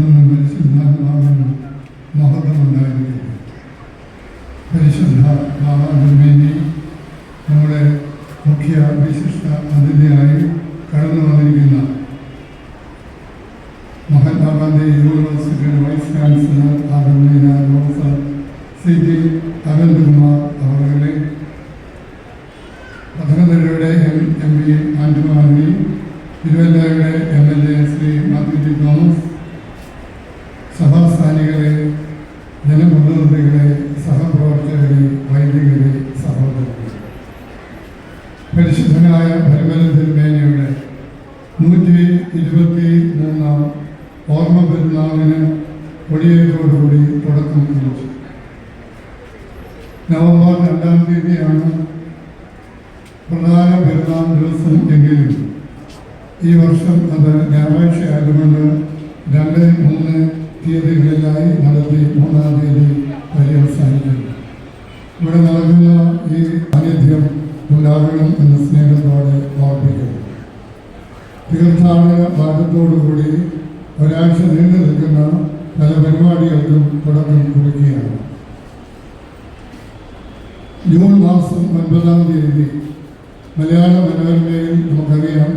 പരിശുദ്ധാത്മാവിന് മഹത്വമുണ്ടായിരിക്കട്ടെ പെരുന്നാളിന് കൊടിയേറ്റോടുകൂടി തുടക്കം നവംബർ രണ്ടാം തീയതിയാണ് പ്രധാന പെരുന്നാൾ ദിവസം എങ്കിലും ഈ വർഷം അത് ഞായറാഴ്ച ആയതുകൊണ്ട് രണ്ട് മൂന്ന് തീയതികളിലായി നടത്തി മൂന്നാം തീയതി പര്യവസാനിക്കുന്നു ഇവിടെ നടക്കുന്ന ഈ സാന്നിധ്യം ഉണ്ടാകണം എന്ന സ്നേഹത്തോടെ ഓർപ്പിക്കുന്നു. തീർത്ഥാടന ഭാഗത്തോടുകൂടി ഒരാഴ്ച നീണ്ടു നിൽക്കുന്ന പല പരിപാടികൾക്കും തുടക്കം കുറിക്കുകയാണ്. ജൂൺ മാസം ഒൻപതാം തീയതി മലയാള മനോരമയിൽ നമുക്കറിയാം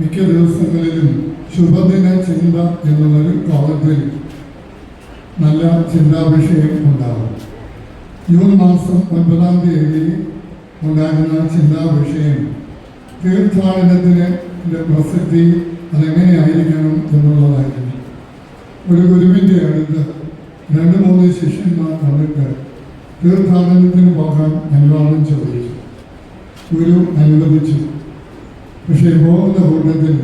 മിക്ക ദിവസങ്ങളിലും ശുഭദിന ചിന്ത എന്നുള്ളൊരു കോളത്തിൽ നല്ല ചിന്താവിഷയം ഉണ്ടാകും. ജൂൺ മാസം ഒൻപതാം തീയതി ഉണ്ടാകുന്ന ചിന്താവിഷയം തീർത്ഥാടനത്തിന് പ്രസക്തി അതെങ്ങനെയായിരിക്കണം എന്നുള്ളതായിരുന്നു. ഒരു ഗുരുവിന്റെ അടുത്ത് രണ്ട് മൂന്ന് ശിഷ്യന്മാർ വന്നിട്ട് തീർത്ഥാടനത്തിന് പോകാൻ അനുവാദം ചോദിച്ചു. ഗുരു അനുവദിച്ചു. പക്ഷേ പോകുന്ന കൂട്ടത്തിൽ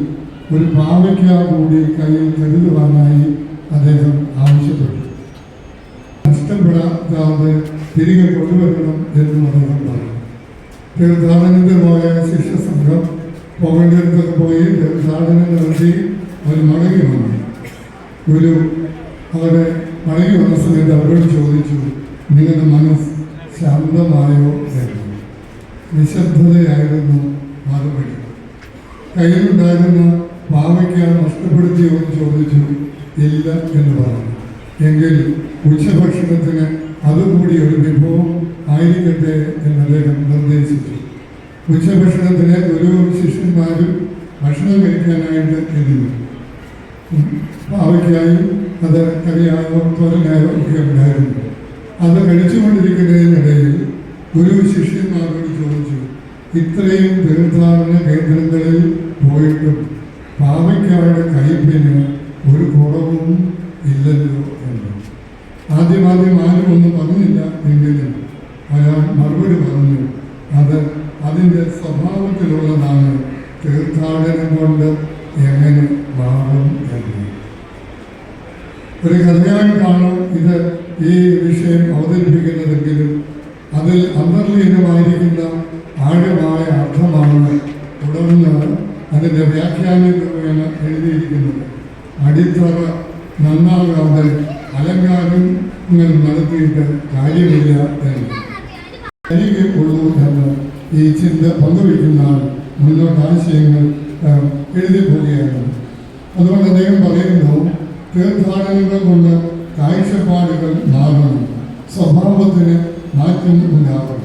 ഒരു പാവയ്ക്ക കൂടി കയ്യിൽ കരുതുവാനായി അദ്ദേഹം ആവശ്യപ്പെട്ടു. നഷ്ടപ്പെടാതെ തിരികെ കൊണ്ടുവരണം എന്നും അദ്ദേഹം പറഞ്ഞു. തീർത്ഥാടനത്തിന് പോയ ശിഷ്യ സംഘം പോകേണ്ടിടത്തൊക്കെ പോയി തീർത്ഥാടനം നടത്തി അവർ മടങ്ങി വന്നു. ഗുരു അവരെ മടങ്ങി വന്ന സമയത്ത് അവരോട് ചോദിച്ചു നിങ്ങളുടെ മനസ്സ് ശാന്തമായോ എന്ന്? നിശബ്ദതയായിരുന്നു മറുപടി കയ്യിലുണ്ടായിരുന്ന ഭാവയ്ക്ക് നഷ്ടപ്പെടുത്തിയോ എന്ന് ചോദിച്ചു ഇല്ല എന്ന് പറഞ്ഞു. എങ്കിൽ ഉച്ചഭക്ഷണത്തിന് അതുകൂടി ഒരു വിഭവം ആയിരിക്കട്ടെ എന്ന് അദ്ദേഹം നിർദ്ദേശിച്ചു. ഉച്ചഭക്ഷണത്തിന് ഒരു ശിഷ്യന്മാരും ഭക്ഷണം കഴിക്കാനായിട്ട് ഇരുന്നു പാവയ്ക്കായും അത് കറിയായോ തോരനായോ ഒക്കെ ഉണ്ടായിരുന്നു അത് കഴിച്ചുകൊണ്ടിരിക്കുന്നതിനിടയിൽ ഒരു ശിഷ്യന്മാരോട് ചോദിച്ചു ഇത്രയും തീർത്ഥാടന കേന്ദ്രങ്ങളിൽ പോയിട്ടും പാവയ്ക്കാരുടെ കയ്പിന് ഒരു കുറവും ഇല്ലല്ലോ എന്ന്. ആദ്യമാദ്യം ആരും ഒന്നും പറഞ്ഞില്ല എങ്കിലും അയാൾ മറുപടി പറഞ്ഞു അത് അതിന്റെ സ്വഭാവത്തിലുള്ളതാണ് തീർത്ഥാടനം കൊണ്ട് എങ്ങനെ മാറും എന്ന് ഒരു കഥയായിട്ടാണ് ഇത് ഈ വിഷയം അവതരിപ്പിക്കുന്നതെങ്കിലും അതിൽ അന്തർലീനമായിരിക്കുന്ന ആഴമായ അർത്ഥമാണ് തുടർന്ന് അതിന്റെ വ്യാഖ്യാനങ്ങൾ എഴുതിയിരിക്കുന്നത്. അടിത്തറ നന്നാകാതെ അലങ്കാരങ്ങൾ നടത്തിയിട്ട് കാര്യമില്ല എന്ന്. ഉള്ളൂ എന്ന് ഈ ചിന്ത പങ്കുവയ്ക്കുന്ന മുന്നോട്ട് ആശയങ്ങൾ എഴുതി പോവുകയാണ് അതുകൊണ്ട് അദ്ദേഹം പറയുന്നു തീർത്ഥാടനങ്ങൾ കൊണ്ട് കാഴ്ചപ്പാടുകൾ മാറണം സ്വഭാവത്തിന് മാറ്റം ഉണ്ടാകണം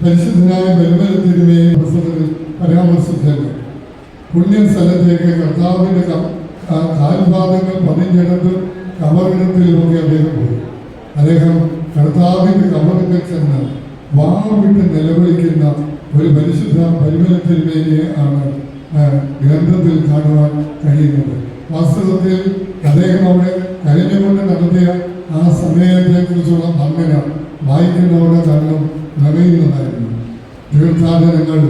പരിശുദ്ധനായ ബലബലത്തിരുമേ പ്രസംഗത്തിൽ പരാമർശിച്ചത് പുണ്യ സ്ഥലത്തേക്ക് കർത്താവിന്റെ കാൽപാദങ്ങൾ പതിഞ്ഞെടുത്ത് കബറിടത്തിലൂടെ അദ്ദേഹം പോയി. അദ്ദേഹം കർത്താവിന്റെ കബറിൽ ചെന്ന് വാവിട്ട് നിലവിളിക്കുന്ന ഒരു പരിശുദ്ധ പരിമലത്തിന്മേനെ ആണ് ഗ്രന്ഥത്തിൽ കാണുവാൻ കഴിയുന്നത്. വാസ്തവത്തിൽ അദ്ദേഹം അവിടെ കരഞ്ഞുകൊണ്ട് നടത്തിയ ആ സമയത്തെക്കുറിച്ചുള്ള ഭംഗന വായിക്കുന്നവരുടെ കണ്ണും നിറയുന്നതായിരുന്നു. തീർത്ഥാടനങ്ങൾ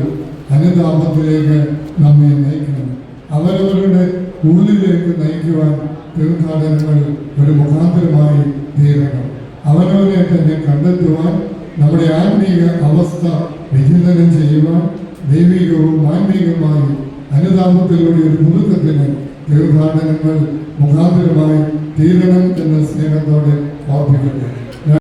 അനുതാപത്തിലേക്ക് നമ്മെ നയിക്കണം. അവരവരുടെ ഉള്ളിലേക്ക് നയിക്കുവാൻ തീർത്ഥാടനങ്ങൾ ഒരു മുഖാന്തരമായി തീരണം അവനവനെ തന്നെ കണ്ടെത്തുവാൻ നമ്മുടെ ആത്മീയ അവസ്ഥ വിചിന്തനം ചെയ്യുവാൻ ദൈവികവും ആത്മീകമായും അനുതാപത്തിലൂടെ ഒരു മുഴുക്കത്തിന് തീർത്ഥാടനങ്ങൾ മുഖാന്തരമായി തീരണം എന്ന സ്നേഹത്തോടെ ഓർമ്മിക്കട്ടെ